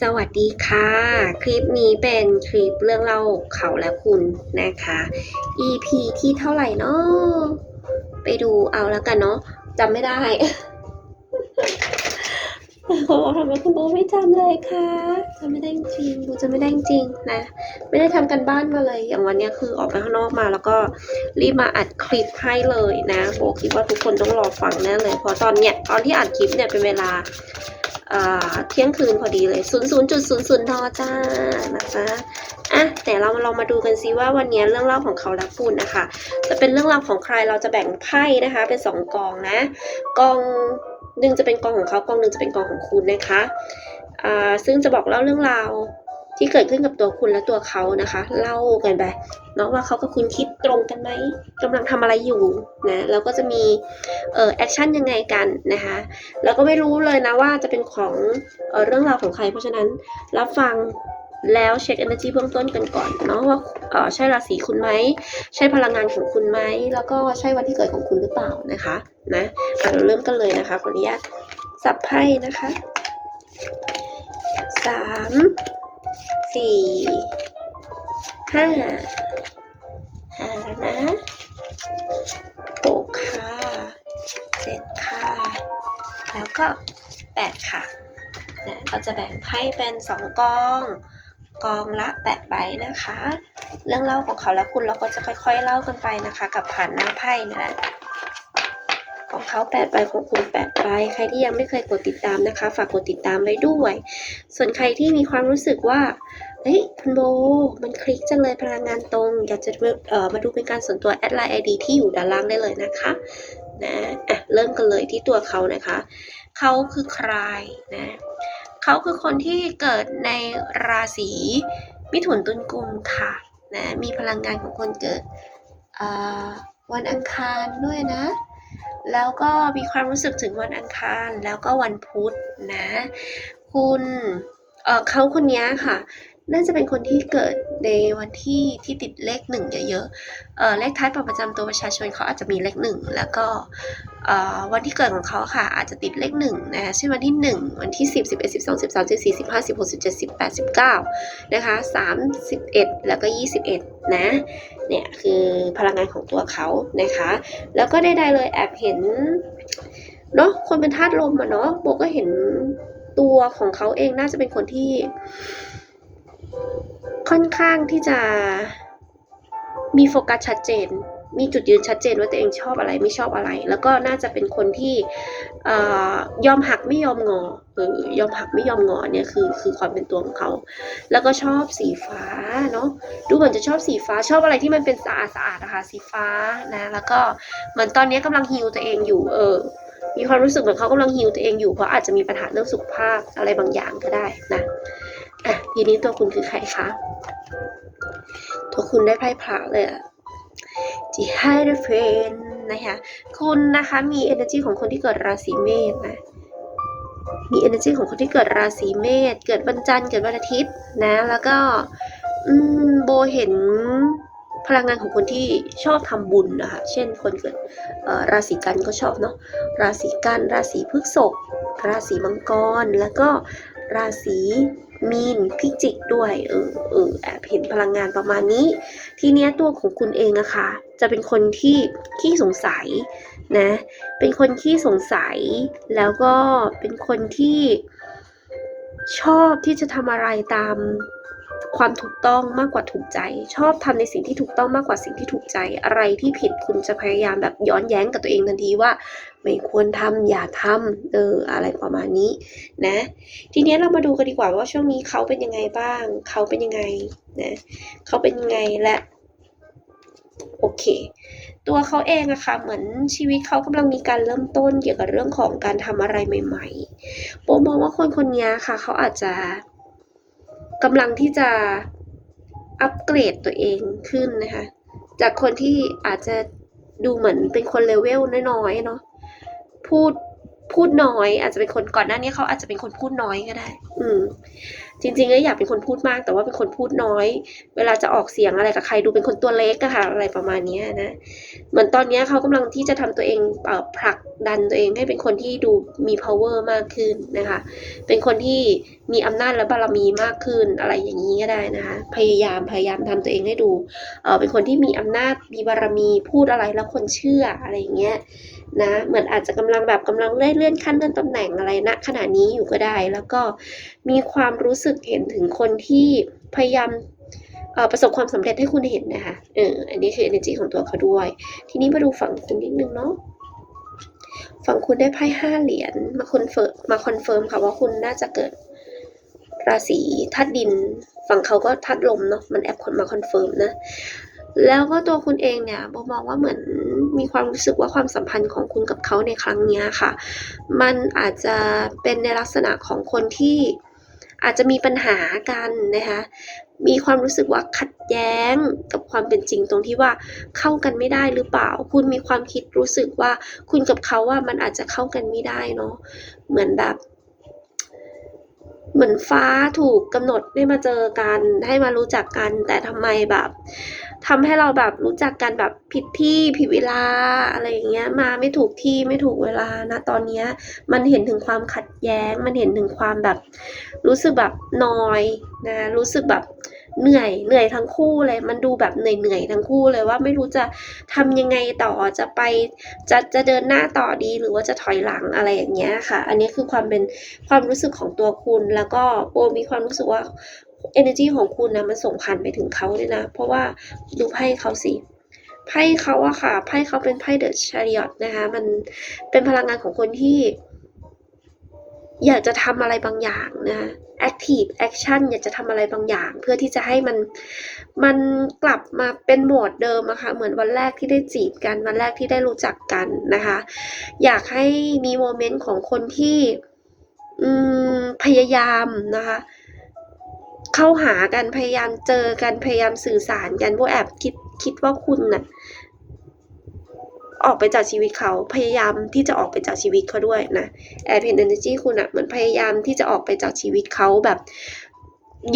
สวัสดีค่ะ คลิปนี้เป็นคลิปเรื่องเล่าเขาและคุณนะคะ EP ที่เท่าไหร่เนาะไปดูเอาแล้วกันเนาะจำไม่ได้เขาบอกทำไมคุณโบไม่จำเลยคะจำไม่ได้จริงโบจำไม่ได้จริงนะ ไม่ได้ทำกันบ้านมาเลย อย่างวันนี้คือออกไปข้างนอกมา แล้วก็รีบมาอัดคลิปให้เลยนะโบคิดว่าทุกคนต้องรอฟังแน่เลย เพราะตอนเนี้ยตอนที่อัดคลิปเนี่ยเป็นเวลา เที่ยงคืนพอดีเลย0 0 0 0ทอจ้านะคะอะแต่เราลองมาดูกันซิว่าวันนี้เรื่องเล่าของเขาและคุณนะคะ จะเป็นเรื่องราวของใครเราจะแบ่งไพ่นะคะ เป็นสองกองนะ กองหนึ่งจะเป็นกองของเขากองหนึ่งจะเป็นกองของคุณนะคะอ่าซึ่งจะบอกเล่าเรื่องราว ที่เกิดขึ้นกับตัวคุณและตัวเขานะคะ เล่ากันไปเนาะว่าเขากับคุณคิดตรงกันไหมกำลังทำอะไรอยู่นะแล้วก็จะมีเอ่อแอคชั่นยังไงกันนะคะแล้วก็ไม่รู้เลยนะว่าจะเป็นของเออเรื่องราวของใคร เพราะฉะนั้นรับฟังแล้วเช็ค energy เบื้องต้นกันก่อนเนาะว่าเออใช่ราศีคุณไหมใช่พลังงานของคุณไหมแล้วก็ใช่วันที่เกิดของคุณหรือเปล่านะคะนะเราเริ่มกันเลยนะคะขออนุญาตสับไพ่นะคะสาม สี่ห้าห้าแล้วนะหกค่ะเจ็ดค่ะ แล้วก็แปดค่ะนะเราจะแบ่งไพ่เป็นสองกอง กองละแปดใบนะคะ เรื่องเล่าของเขาและคุณเราก็จะค่อยๆเล่ากันไปนะคะ กับผ่านหน้าไพ่นะของเขาแปดใบของคุณแปดใบใครที่ยังไม่เคยกดติดตามนะคะ ฝากกดติดตามไว้ด้วย ส่วนใครที่มีความรู้สึกว่า เฮ้ยคุณโบมันคลิกจังเลยพลังงานตรง อยากจะเอ่อมาดูเป็นการส่วนตัวแอดไลน์ไอดีที่อยู่ด้านล่างได้เลยนะคะนะอะเริ่มกันเลยที่ตัวเขานะคะเขาคือใครนะเขาคือคนที่เกิดในราศีมิถุนตุลกุมค่ะนะมีพลังงานของคนเกิดวันอังคารด้วยนะ แล้วก็มีความรู้สึกถึงวันอังคารแล้วก็วันพุธนะ คุณเเขาคนนี้ค่ะ น่าจะเป็นคนที่เกิดในวันที่ที่ติดเลขหนึ่งเยอะๆเออเลขท้ายบัตรประจำตัวประชาชนเขาอาจจะมีเลขหนึ่งแล้วก็วันที่เกิดของเขาค่ะ อาจจะติดเลขหนึ่งนะคะเช่นวันที่หนึ่งวันที่สิบสิบเอ็ดสิบสองสิบสามสิบสี่สิบห้าสิบหกสิบเจ็ดสิบแปดสิบเก้านะคะสามสิบเอ็ดแล้วก็ยี่สิบเอ็ดนะเนี่ยคือพลังงานของตัวเขานะคะ แล้วก็ได้ๆเลยแอบเห็นเนาะคนเป็นธาตุลมอะเนาะโบก็เห็นตัวของเขาเองน่าจะเป็นคนที่ ค่อนข้างที่จะมีโฟกัสชัดเจน มีจุดยืนชัดเจนว่าตัวเองชอบอะไรไม่ชอบอะไร แล้วก็น่าจะเป็นคนที่อยอมหักไม่ยอมงอเออยอมหักไม่ยอมงอเนี่ยคือคือความเป็นตัวของเขา แล้วก็ชอบสีฟ้าเนาะ ดูเหมือนจะชอบสีฟ้าชอบอะไรที่มันเป็นสะอาดสะอาดนะคะสีฟ้านะ แล้วก็เหมือนตอนนี้กำลังฮิวตัวเองอยู่เออ มีความรู้สึกเหมือนเขากำลังฮิวตัวเองอยู่เพราะอาจจะมีปัญหาเรื่องสุขภาพอะไรบางอย่างก็ได้นะ อะทีนี้ตัวคุณคือใครคะ ตัวคุณได้ไพ่พระเลยอะ จีไฮเดเฟนนะคะคุณนะคะมี energy ของคนที่เกิดราศีเมษนะ มี energy ของคนที่เกิดราศีเมษ เกิดวันจันทร์ เกิดวันอาทิตย์นะ แล้วก็โบเห็นพลังงานของคนที่ชอบทำบุญนะคะ เช่นคนเกิดราศีกันก็ชอบเนาะ ราศีกัน ราศีพฤษภ ราศีมังกร แล้วก็ราศี มีนพิจิกด้วยเออเออแอบเห็นพลังงานประมาณนี้ ทีเนี้ยตัวของคุณเองอะค่ะ จะเป็นคนที่ขี้สงสัยนะ เป็นคนขี้สงสัย แล้วก็เป็นคนที่ชอบที่จะทำอะไรตามความถูกต้องมากกว่าถูกใจ ชอบทำในสิ่งที่ถูกต้องมากกว่าสิ่งที่ถูกใจ อะไรที่ผิดคุณจะพยายามแบบย้อนแย้งกับตัวเองทันทีว่า ไม่ควรทำอย่าทำเอออะไรประมาณนี้นะ ทีเนี้ยเรามาดูกันดีกว่าว่าช่วงนี้เขาเป็นยังไงบ้าง เขาเป็นยังไงนะเขาเป็นยังไงและโอเค ตัวเขาเองอะค่ะเหมือนชีวิตเขากำลังมีการเริ่มต้นเกี่ยวกับเรื่องของการทำอะไรใหม่ๆโบมองว่าคนคนนี้ค่ะ เขาอาจจะกำลังที่จะอัปเกรดตัวเองขึ้นนะคะ จากคนที่อาจจะดูเหมือนเป็นคนเลเวลน้อยๆเนาะ พูดพูดน้อย อาจจะเป็นคนก่อนหน้านี้เขาอาจจะเป็นคนพูดน้อยก็ได้ อืม จริงๆก็อยากเป็นคนพูดมาก แต่ว่าเป็นคนพูดน้อย เวลาจะออกเสียงอะไรกับใครดูเป็นคนตัวเล็กอะค่ะ อะไรประมาณนี้นะ เหมือนตอนนี้เขากำลังที่จะทำตัวเองเอ่อผลักดันตัวเองให้เป็นคนที่ดูมี power มากขึ้นนะคะ เป็นคนที่มีอำนาจและบารมีมากขึ้นอะไรอย่างนี้ก็ได้นะคะ พยายามพยายามทำตัวเองให้ดู เออเป็นคนที่มีอำนาจมีบารมีพูดอะไรแล้วคนเชื่ออะไรอย่างเงี้ย นะเหมือนอาจจะกำลังแบบกำลังเลื่อนเลื่อนขั้นเลื่อนตำแหน่งอะไรณขณะนี้อยู่ก็ได้ แล้วก็มีความรู้สึกเห็นถึงคนที่พยายามประสบความสำเร็จให้คุณเห็นนะคะเอออันนี้คือ energy ของตัวเขาด้วย ทีนี้มาดูฝั่งคุณนิดนึงเนาะฝั่งคุณได้ไพ่ห้าเหรียญมาคอนเฟิร์มมาคอนเฟิร์มค่ะว่าคุณน่าจะเกิดราศีธาตุดิน ฝั่งเขาก็ธาตุลมเนาะมันแอบคนมาคอนเฟิร์มนะ แล้วก็ตัวคุณเองเนี่ยโบมองว่าเหมือนมีความรู้สึกว่าความสัมพันธ์ของคุณกับเขาในครั้งนี้ค่ะ มันอาจจะเป็นในลักษณะของคนที่อาจจะมีปัญหากันนะคะ มีความรู้สึกว่าขัดแย้งกับความเป็นจริงตรงที่ว่าเข้ากันไม่ได้หรือเปล่า คุณมีความคิดรู้สึกว่าคุณกับเขาว่ามันอาจจะเข้ากันไม่ได้เนาะ เหมือนแบบ เหมือนฟ้าถูกกำหนดให้มาเจอกัน ให้มารู้จักกัน แต่ทำไมแบบ ทำให้เราแบบรู้จักกันแบบผิดที่ผิดเวลาอะไรอย่างเงี้ย มาไม่ถูกที่ไม่ถูกเวลานะตอนเนี้ยมันเห็นถึงความขัดแย้ง มันเห็นถึงความแบบ รู้สึกแบบนอยนะรู้สึกแบบเหนื่อยเหนื่อยทั้งคู่เลย มันดูแบบเหนื่อยเหนื่อยทั้งคู่เลยว่าไม่รู้จะทำยังไงต่อจะไปจะจะเดินหน้าต่อดีหรือว่าจะถอยหลังอะไรอย่างเงี้ยค่ะ อันนี้คือความเป็นความรู้สึกของตัวคุณ แล้วก็โบมีความรู้สึกว่า energy ของคุณนะมันส่งผ่านไปถึงเขาเลยนะ เพราะว่าดูไพ่เขาสิไพ่เขาอะค่ะไพ่เขาเป็นไพ่เดอะชาริอตนะคะมันเป็นพลังงานของคนที่ อยากจะทำอะไรบางอย่างนะ active action อยากจะทำอะไรบางอย่าง เพื่อที่จะให้มันมันกลับมาเป็นโหมดเดิมอะค่ะเหมือนวันแรกที่ได้จีบกันวันแรกที่ได้รู้จักกันนะคะ อยากให้มีโมเมนต์ของคนที่พยายามนะคะ เข้าหากันพยายามเจอกันพยายามสื่อสารกันพวกแอบคิดคิดว่าคุณน่ะออกไปจากชีวิตเขาพยายามที่จะออกไปจากชีวิตเขาด้วยนะแอบเห็น energy คุณอะเหมือนพยายามที่จะออกไปจากชีวิตเขาแบบ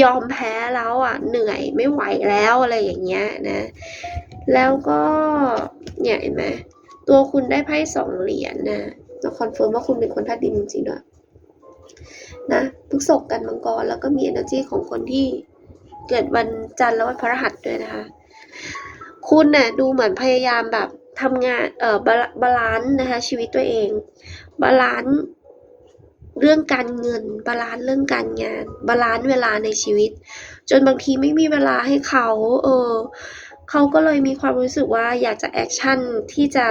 ยอมแพ้แล้วอะเหนื่อยไม่ไหวแล้วอะไรอย่างเงี้ยนะ แล้วก็เนี่ยเห็นไหมตัวคุณได้ไพ่สองเหรียญนะเราคอนเฟิร์มว่าคุณเป็นคนธาตุดินจริงๆด้วย นะพฤกษกกันมังกรแล้วก็มี energy ของคนที่เกิดวันจันทร์และวันพฤหัสด้วยนะคะ คุณน่ะดูเหมือนพยายามแบบทำงานเอ่อบาลานซ์นะคะชีวิตตัวเอง บาลานซ์เรื่องการเงิน บาลานซ์เรื่องการงาน บาลานซ์เวลาในชีวิต จนบางทีไม่มีเวลาให้เขา เออเขาก็เลยมีความรู้สึกว่าอยากจะแอคชั่นที่จะ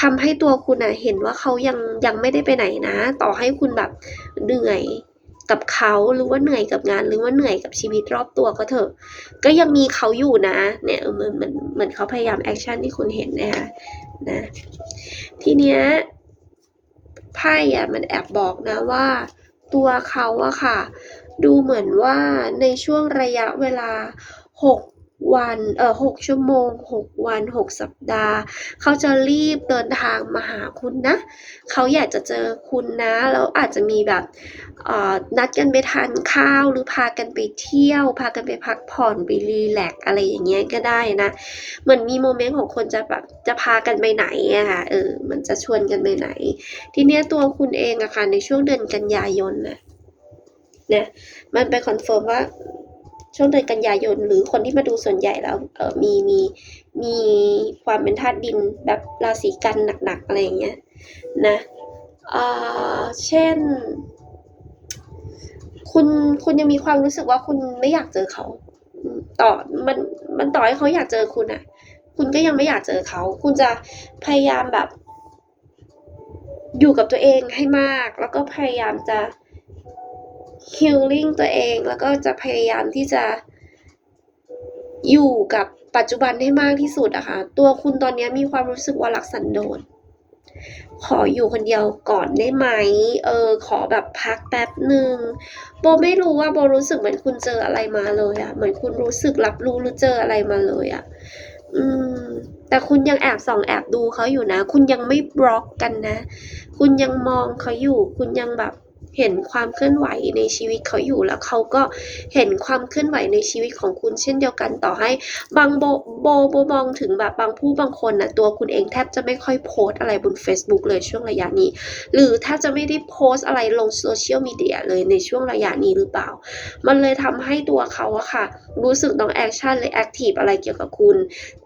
ทำให้ตัวคุณอะเห็นว่าเขายังยังไม่ได้ไปไหนนะ ต่อให้คุณแบบเหนื่อยกับเขาหรือว่าเหนื่อยกับงานหรือว่าเหนื่อยกับชีวิตรอบตัวก็เถอะ ก็ยังมีเขาอยู่นะ เนี่ยเหมือนเหมือนเหมือนเขาพยายามแอคชั่นที่คุณเห็นนะคะนะ ทีเนี้ยไพ่อะมันแอบบอกนะว่า ตัวเขาอะค่ะ ดูเหมือนว่าในช่วงระยะเวลาหก วันเออหกชั่วโมงหกวันหกสัปดาห์ เขาจะรีบเดินทางมาหาคุณนะ เขาอยากจะเจอคุณนะ แล้วอาจจะมีแบบเออนัดกันไปทานข้าวหรือพากันไปเที่ยว พากันไปพักผ่อนไปรีแลกอะไรอย่างเงี้ยก็ได้นะเหมือนมีโมเมนต์ของคนจะแบบจะพากันไปไหนอะค่ะเออมันจะชวนกันไปไหน ทีเนี้ยตัวคุณเองอะค่ะในช่วงเดือนกันยายนน่ะเนี่ยมันไปคอนเฟิร์มว่า ช่วงเดือนกันยายน หรือคนที่มาดูส่วนใหญ่แล้วเออมีมีมีความเป็นธาตุดินแบบราศีกันหนักๆอะไรอย่างเงี้ยนะเออเช่น คุณคุณยังมีความรู้สึกว่าคุณไม่อยากเจอเขา ต่อมันมันต่อให้เขาอยากเจอคุณอะคุณก็ยังไม่อยากเจอเขา คุณจะพยายามแบบ อยู่กับตัวเองให้มาก แล้วก็พยายามจะ healing ตัวเองแล้วก็จะพยายามที่จะอยู่กับปัจจุบันให้มากที่สุดอะค่ะตัวคุณตอนนี้มีความรู้สึกว่ารักสันโดษขออยู่คนเดียวก่อนได้ไหม เออ ขอแบบพักแป๊บหนึ่งโบไม่รู้ว่าโบรู้สึกเหมือนคุณเจออะไรมาเลยอะเหมือนคุณรู้สึกรับรู้หรือเจออะไรมาเลยอะอืม แต่คุณยังแอบส่องแอบดูเขาอยู่นะ คุณยังไม่บล็อกกันนะ คุณยังมองเขาอยู่ คุณยังแบบ เห็นความเคลื่อนไหวในชีวิตเขาอยู่แล้วเขาก็เห็นความเคลื่อนไหวในชีวิตของคุณเช่นเดียวกันต่อให้บางโบโบโบมองถึงแบบบางผู้บางคนนะตัวคุณเองแทบจะไม่ค่อยโพสอะไรบน Facebook เลยช่วงระยะนี้ หรือแทบจะไม่ได้โพสอะไรลงโซเชียลมีเดียเลยในช่วงระยะนี้หรือเปล่า มันเลยทำให้ตัวเขาอะค่ะ รู้สึกต้องแอคชั่นเลยแอคทีฟอะไรเกี่ยวกับคุณ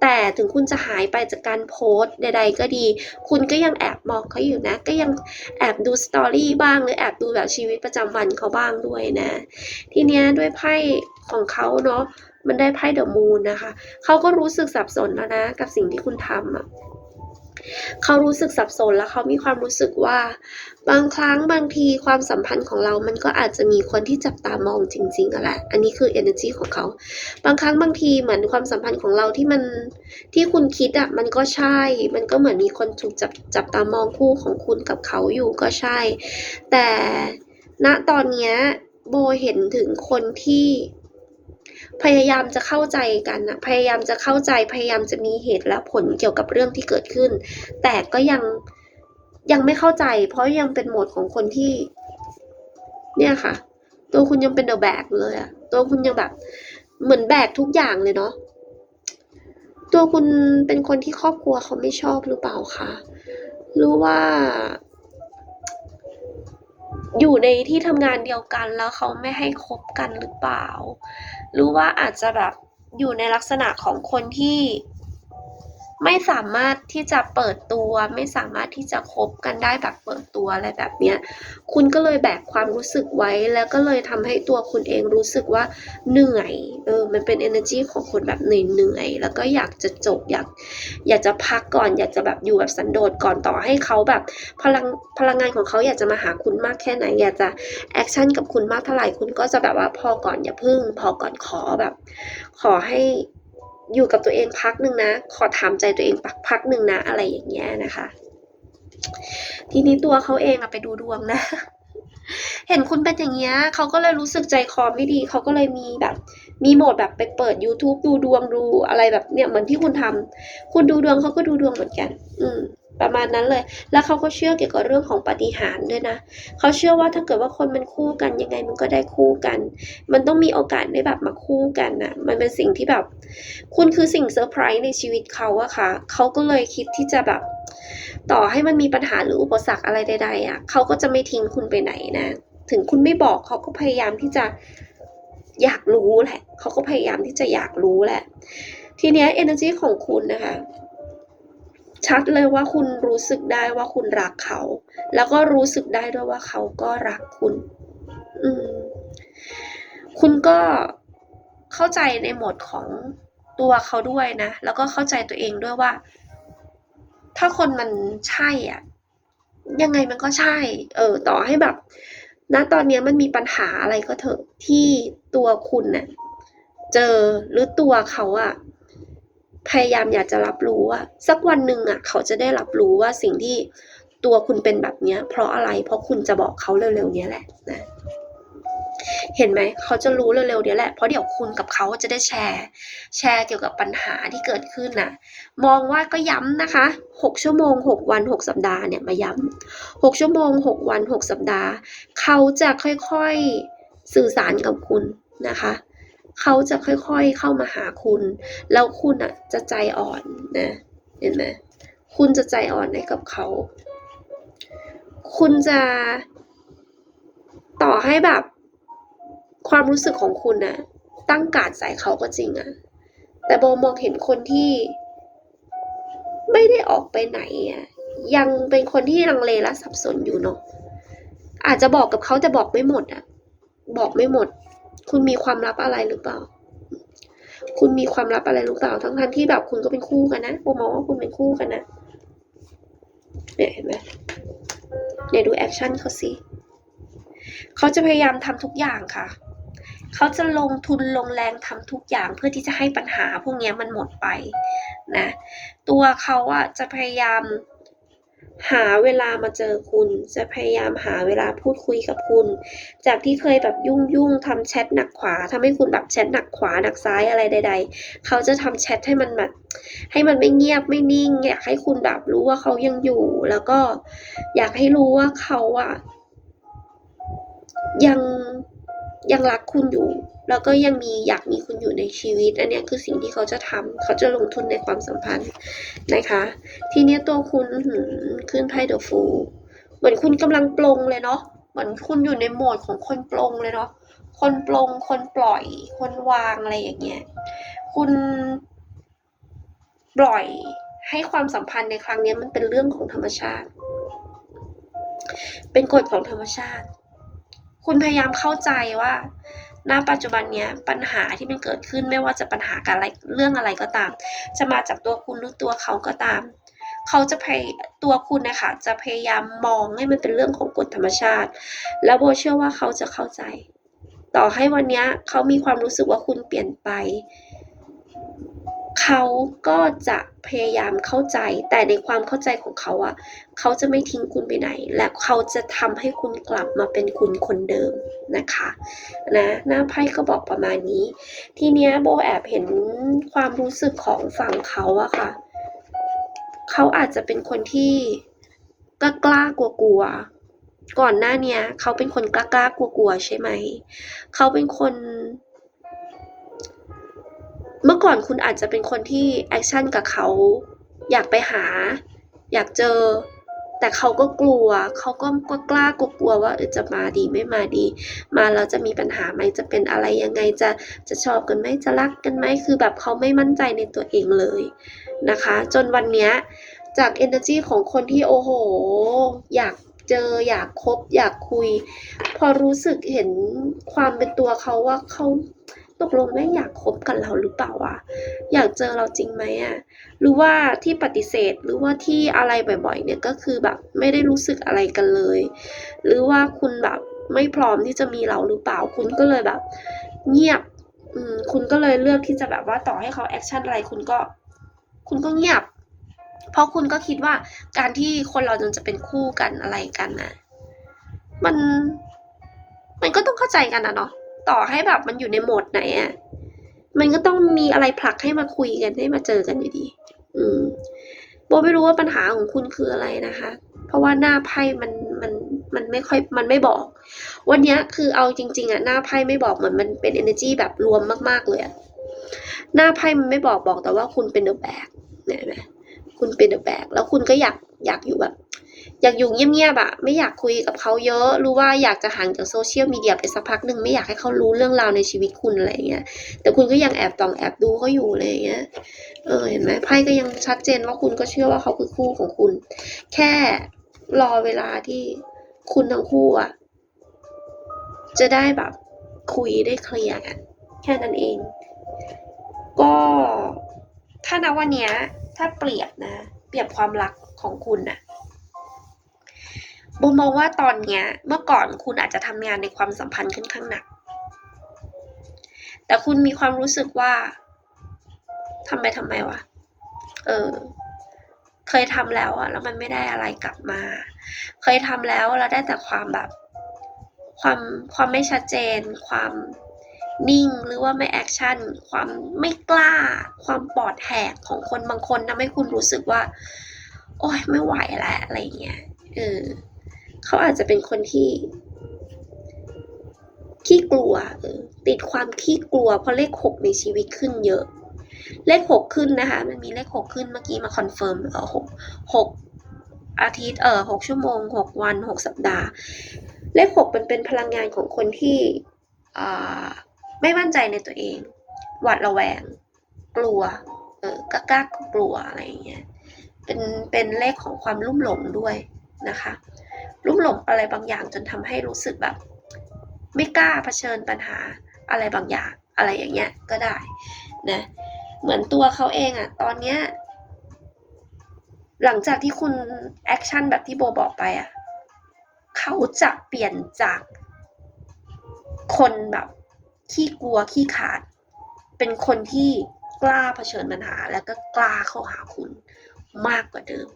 แต่ถึงคุณจะหายไปจากการโพสใด ๆ ก็ดี คุณก็ยังแอบมองเขาอยู่นะ ก็ยังแอบดูสตอรี่บ้างหรือแอบดูแบบชีวิตประจำวันเขาบ้างด้วยนะ ทีเนี้ยด้วยไพ่ของเขาเนาะมันได้ไพ่เดอะมูนนะคะ เขาก็รู้สึกสับสนแล้วนะ กับสิ่งที่คุณทำอะ เขารู้สึกสับสนแล้วเขามีความรู้สึกว่า บางครั้งบางทีความสัมพันธ์ของเรามันก็อาจจะมีคนที่จับตามองจริงๆอะแหละอันนี้คือ energy ของเขา บางครั้งบางทีเหมือนความสัมพันธ์ของเราที่มันที่คุณคิดอะมันก็ใช่ มันก็เหมือนมีคนถูกจับจับตามองคู่ของคุณกับเขาอยู่ก็ใช่ แต่ณตอนเนี้ยโบเห็นถึงคนที่ พยายามจะเข้าใจกันนะพยายามจะเข้าใจพยายามจะมีเหตุและผลเกี่ยวกับเรื่องที่เกิดขึ้น แต่ก็ยังยังไม่เข้าใจ เพราะยังเป็นโหมดของคนที่ เนี่ยค่ะ ตัวคุณยังเป็นเดอะแบกเลยอะตัวคุณยังแบบ เหมือนแบกทุกอย่างเลยเนาะตัวคุณเป็นคนที่ครอบครัวเขาไม่ชอบหรือเปล่าคะรู้ว่า อยู่ในที่ทำงานเดียวกันแล้วเขาไม่ให้คบกันหรือเปล่า รู้ว่าอาจจะแบบอยู่ในลักษณะของคนที่ ไม่สามารถที่จะเปิดตัว ไม่สามารถที่จะคบกันได้แบบเปิดตัวอะไรแบบเนี้ยคุณก็เลยแบกความรู้สึกไว้แล้วก็เลยทำให้ตัวคุณเองรู้สึกว่าเหนื่อยเออมันเป็น energy ของคนแบบเหนื่อยเหนื่อยแล้วก็อยากจะจบอยากอยากจะพักก่อน อยากจะแบบอยู่แบบสันโดษก่อนต่อให้เขาแบบพลังพลังงานของเขาอยากจะมาหาคุณมากแค่ไหน อยากจะแอคชั่นกับคุณมากเท่าไหร่คุณก็จะแบบว่าพอก่อนอย่าพึ่ง พอก่อนขอแบบ ขอให้ อยู่กับตัวเองพักหนึ่งนะ ขอถามใจตัวเองพักพักหนึ่งนะ อะไรอย่างเงี้ยนะคะ ทีนี้ตัวเขาเองอะไปดูดวงนะ เห็นคุณเป็นอย่างเงี้ยเขาก็เลยรู้สึกใจคอไม่ดี เขาก็เลยมีแบบ มีโหมดแบบไปเปิด YouTube ดูดวงดูอะไรแบบเนี่ยเหมือนที่คุณทำคุณดูดวงเขาก็ดูดวงเหมือนกัน อืม ประมาณนั้นเลย แล้วเขาก็เชื่อเกี่ยวกับเรื่องของปาฏิหาริย์ด้วยนะ เขาเชื่อว่าถ้าเกิดว่าคนมันคู่กันยังไงมันก็ได้คู่กัน มันต้องมีโอกาสได้แบบมาคู่กันนะมันเป็นสิ่งที่แบบ คุณคือสิ่งเซอร์ไพรส์ในชีวิตเขาอะค่ะ เขาก็เลยคิดที่จะแบบ ต่อให้มันมีปัญหาหรืออุปสรรคอะไรใด ๆอะเขาก็จะไม่ทิ้งคุณไปไหนนะ ถึงคุณไม่บอกเขาก็พยายามที่จะอยากรู้แหละ เขาก็พยายามที่จะอยากรู้แหละ ทีเนี้ย energy ของคุณนะคะ ชัดเลยว่าคุณรู้สึกได้ว่าคุณรักเขา แล้วก็รู้สึกได้ด้วยว่าเขาก็รักคุณ อืม คุณก็เข้าใจในโหมดของตัวเขาด้วยนะ แล้วก็เข้าใจตัวเองด้วยว่า ถ้าคนมันใช่อะ ยังไงมันก็ใช่ เออ ต่อให้แบบณตอนนี้มันมีปัญหาอะไรก็เถอะที่ตัวคุณน่ะ เจอหรือตัวเขาอะ พยายามอยากจะรับรู้ว่าสักวันหนึ่งอะ เขาจะได้รับรู้ว่าสิ่งที่ตัวคุณเป็นแบบเนี้ยเพราะอะไรเพราะคุณจะบอกเขาเร็วๆนี้แหละนะเห็นไหมเขาจะรู้เร็วๆเนี้ยแหละเพราะเดี๋ยวคุณกับเขาจะได้แชร์ แชร์เกี่ยวกับปัญหาที่เกิดขึ้นน่ะ มองว่าก็ย้ำนะคะ 6 ชั่วโมง 6 วัน 6 สัปดาห์เนี่ยมาย้ำ6ชั่วโมง 6 วัน 6 สัปดาห์ เขาจะค่อยๆสื่อสารกับคุณนะคะ เขาจะค่อยๆเข้ามาหาคุณ แล้วคุณอะจะใจอ่อนนะ เห็นไหมคุณจะใจอ่อนให้กับเขา คุณจะต่อให้แบบ ความรู้สึกของคุณนะตั้งการดใส่เขาก็จริงอะแต่โบมองเห็นคนที่ไม่ได้ออกไปไหนอะยังเป็นคนที่ลังเลและสับสนอยู่เนาะอาจจะบอกกับเขาแต่บอกไม่หมดอะบอกไม่หมด คุณมีความลับอะไรหรือเปล่า คุณมีความลับอะไรหรือเปล่า ทั้งทันที่แบบคุณก็เป็นคู่กันนะโบมองว่าคุณเป็นคู่กันนะเนี่ยเห็นไหมเนี่ยดูแอคชั่นเขาสิเขาจะพยายามทำทุกอย่างค่ะ เขาจะลงทุนลงแรงทำทุกอย่างเพื่อที่จะให้ปัญหาพวกนี้มันหมดไปนะ ตัวเขาอะจะพยายาม หาเวลามาเจอคุณ จะพยายามหาเวลาพูดคุยกับคุณ จากที่เคยแบบยุ่งยุ่งทำแชทหนักขวาทำให้คุณแบบแชทหนักขวาหนักซ้ายอะไรใด ๆ เขาจะทำแชทให้มันแบบให้มันไม่เงียบไม่นิ่งอยากให้คุณแบบรู้ว่าเขายังอยู่ แล้วก็อยากให้รู้ว่าเขาอะยัง ยังรักคุณอยู่ แล้วก็ยังมีอยากมีคุณอยู่ในชีวิต อันนี้คือสิ่งที่เขาจะทำเขาจะลงทุนในความสัมพันธ์นะคะ ทีนี้ตัวคุณขึ้นไพ่เดอะฟูเหมือนคุณกำลังปลงเลยเนาะเหมือนคุณอยู่ในโหมดของคนปลงเลยเนาะคนปลงคนปล่อย คนวางอะไรอย่างเงี้ยคุณปล่อยให้ความสัมพันธ์ในครั้งนี้มันเป็นเรื่องของธรรมชาติ เป็นกฎของธรรมชาติ คุณพยายามเข้าใจว่า ณ ปัจจุบันเนี้ยปัญหาที่มันเกิดขึ้นไม่ว่าจะปัญหาการอะไรเรื่องอะไรก็ตาม จะมาจากตัวคุณหรือตัวเขาก็ตาม เขาจะพยตัวคุณนะคะจะพยายามมองให้มันเป็นเรื่องของกฎธรรมชาติ แล้วโบเชื่อว่าเขาจะเข้าใจ ต่อให้วันนี้เขามีความรู้สึกว่าคุณเปลี่ยนไป เขาก็จะพยายามเข้าใจ แต่ในความเข้าใจของเขาอะเขาจะไม่ทิ้งคุณไปไหน และเขาจะทำให้คุณกลับมาเป็นคุณคนเดิมนะคะนะหน้าไพ่ก็บอกประมาณนี้ ทีเนี้ยโบแอบเห็นความรู้สึกของฝั่งเขาอะค่ะ เขาอาจจะเป็นคนที่กล้ากล้ากลัวกลัวก่อนหน้าเนี้ยเขาเป็นคนกล้ากล้ากลัวกลัวใช่ไหม เขาเป็นคน เมื่อก่อนคุณอาจจะเป็นคนที่แอคชั่นกับเขา อยากไปหา อยากเจอ แต่เขาก็กลัว เขาก็ก็กล้ากลัวว่าจะมาดีไม่มาดี มาแล้วจะมีปัญหาไหมจะเป็นอะไรยังไงจะจะชอบกันไหมจะรักกันไหมคือแบบเขาไม่มั่นใจในตัวเองเลยนะคะ จนวันเนี้ยจาก energy ของคนที่โอ้โห อยากเจออยากคบอยากคุย พอรู้สึกเห็นความเป็นตัวเขาว่าเขา ตกลงไม่อยากคบกับเราหรือเปล่าวะอยากเจอเราจริงไหมอะหรือว่าที่ปฏิเสธหรือว่าที่อะไรบ่อยๆ เนี่ยก็คือแบบไม่ได้รู้สึกอะไรกันเลย หรือว่าคุณแบบไม่พร้อมที่จะมีเราหรือเปล่า คุณก็เลยแบบ เงียบอืมคุณก็เลยเลือกที่จะแบบว่าต่อให้เขาแอคชั่นอะไรคุณก็ คุณก็เงียบ เพราะคุณก็คิดว่าการที่คนเราจะเป็นคู่กันอะไรกันนะมัน มันก็ต้องเข้าใจกันนะเนาะ ต่อให้แบบมันอยู่ในโหมดไหนอะมันก็ต้องมีอะไรผลักให้มาคุยกันให้มาเจอกันอยู่ดี อืมโบไม่รู้ว่าปัญหาของคุณคืออะไรนะคะ เพราะว่าหน้าไพ่มันมันมันไม่ค่อยมันไม่บอก วันนี้คือเอาจริง ๆอะหน้าไพ่ไม่บอกเหมือนมันเป็น energy แบบรวมมากๆเลยอะหน้าไพ่มันไม่บอกบอกแต่ว่าคุณเป็น the bag เนี่ยเห็นไหมคุณเป็น the bag แล้วคุณก็อยากอยากอยู่แบบ อยากอยู่เงียบๆอะไม่อยากคุยกับเขาเยอะรู้ว่าอยากจะห่างจากโซเชียลมีเดียไปสักพักหนึ่งไม่อยากให้เขารู้เรื่องราวในชีวิตคุณอะไรเงี้ยแต่คุณก็ยังแอบตองแอบดูเขาอยู่อะไรอย่างเงี้ยเออเห็นไหมไพ่ก็ยังชัดเจนว่าคุณก็เชื่อว่าเขาคือคู่ของคุณ แค่รอเวลาที่คุณทั้งคู่อะจะได้แบบคุยได้เคลียร์กันแค่นั้นเอง ก็ถ้าณวันเนี้ยถ้าเปรียบนะ เปรียบความรักของคุณน่ะ โบมองว่าตอนเนี้ยเมื่อก่อนคุณอาจจะทำงานในความสัมพันธ์ค่อนข้างหนัก แต่คุณมีความรู้สึกว่าทำไปทำไมวะ เออ เคยทำแล้วอะแล้วมันไม่ได้อะไรกลับมา เคยทำแล้วแล้วได้แต่ความแบบความความไม่ชัดเจน ความนิ่งหรือว่าไม่แอคชั่น ความไม่กล้า ความปอดแหกของคนบางคนทำให้คุณรู้สึกว่า โอ๊ยไม่ไหวแล้วอะไรเงี้ยเออ เขาอาจจะเป็นคนที่ขี้กลัวออติดความขี้กลัว เพราะเลขหกในชีวิตขึ้นเยอะ เลขหกขึ้นนะคะ มันมีเลขหกขึ้นเมื่อกี้มาคอนเฟิร์มเออหกหกอาทิตย์เออหกชั่วโมงหกวันหกสัปดาห์ เลขหกมันเป็นพลังงานของคนที่ไม่มั่นใจในตัวเอง หวาดระแวง กลัว เออกล้ากล้ากลัวอะไรอย่างเงี้ยเป็นเป็นเลขของความลุ่มหลงด้วยนะคะ ลุ่มหลงอะไรบางอย่างจนทำให้รู้สึกแบบ ไม่กล้าเผชิญปัญหาอะไรบางอย่างอะไรอย่างเงี้ยก็ได้นะเหมือนตัวเขาเองอะตอนเนี้ยหลังจากที่คุณแอคชั่นแบบที่โบบอกไปอะเขาจะเปลี่ยนจากคนแบบขี้กลัวขี้ขาด เป็นคนที่กล้าเผชิญปัญหา แล้วก็กล้าเข้าหาคุณมากกว่าเดิม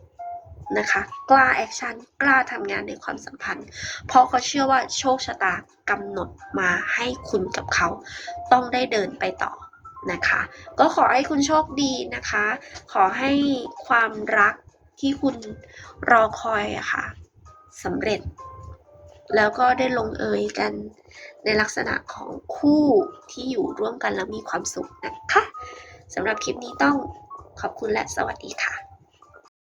นะคะ กล้าแอคชั่นกล้าทำงานในความสัมพันธ์ เพราะเขาเชื่อว่าโชคชะตากำหนดมาให้คุณกับเขา ต้องได้เดินไปต่อนะคะ ก็ขอให้คุณโชคดีนะคะ ขอให้ความรักที่คุณรอคอยอะค่ะสำเร็จ แล้วก็ได้ลงเอยกันในลักษณะของคู่ที่อยู่ร่วมกันแล้วมีความสุขนะคะสำหรับคลิปนี้ต้องขอบคุณและสวัสดีค่ะ